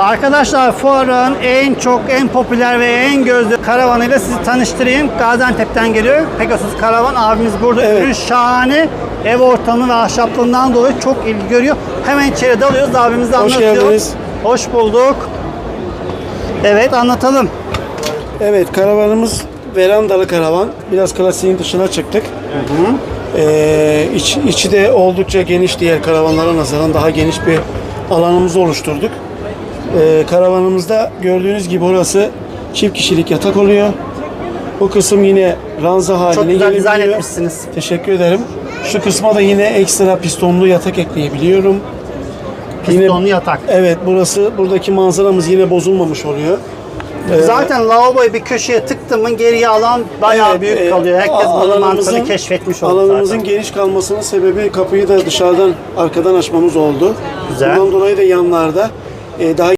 Arkadaşlar fuarın en çok, en popüler ve en gözlü karavanıyla sizi tanıştırayım. Gaziantep'ten geliyor. Pegasus Karavan abimiz burada. Evet. Ürün şahane. Ev ortamı ve ahşaplığından dolayı çok ilgi görüyor. Hemen içeri dalıyoruz. Abimiz de Hoş anlatıyor. geldiniz. Hoş bulduk. Evet anlatalım. Evet karavanımız verandalı karavan. Biraz klasiğin dışına çıktık. Ee, iç, içi de oldukça geniş diğer karavanlara nazaran daha geniş bir alanımızı oluşturduk. Ee, karavanımızda gördüğünüz gibi orası çift kişilik yatak oluyor. Bu kısım yine ranza haline Çok güzel dizayn gelebiliyor. etmişsiniz. Teşekkür ederim. Şu kısma da yine ekstra pistonlu yatak ekleyebiliyorum. Yine- Pistonlu yatak. Evet burası buradaki manzaramız yine bozulmamış oluyor. Ee, Zaten lavaboyu bir köşeye tıktın mı geriye alan bayağı Evet, büyük e, kalıyor. Herkes a- bunu alanımızın- mantığını keşfetmiş oldu Alanımızın zaten. geniş kalmasının sebebi kapıyı da dışarıdan arkadan açmamız oldu. Güzel. Bundan dolayı da yanlarda e, daha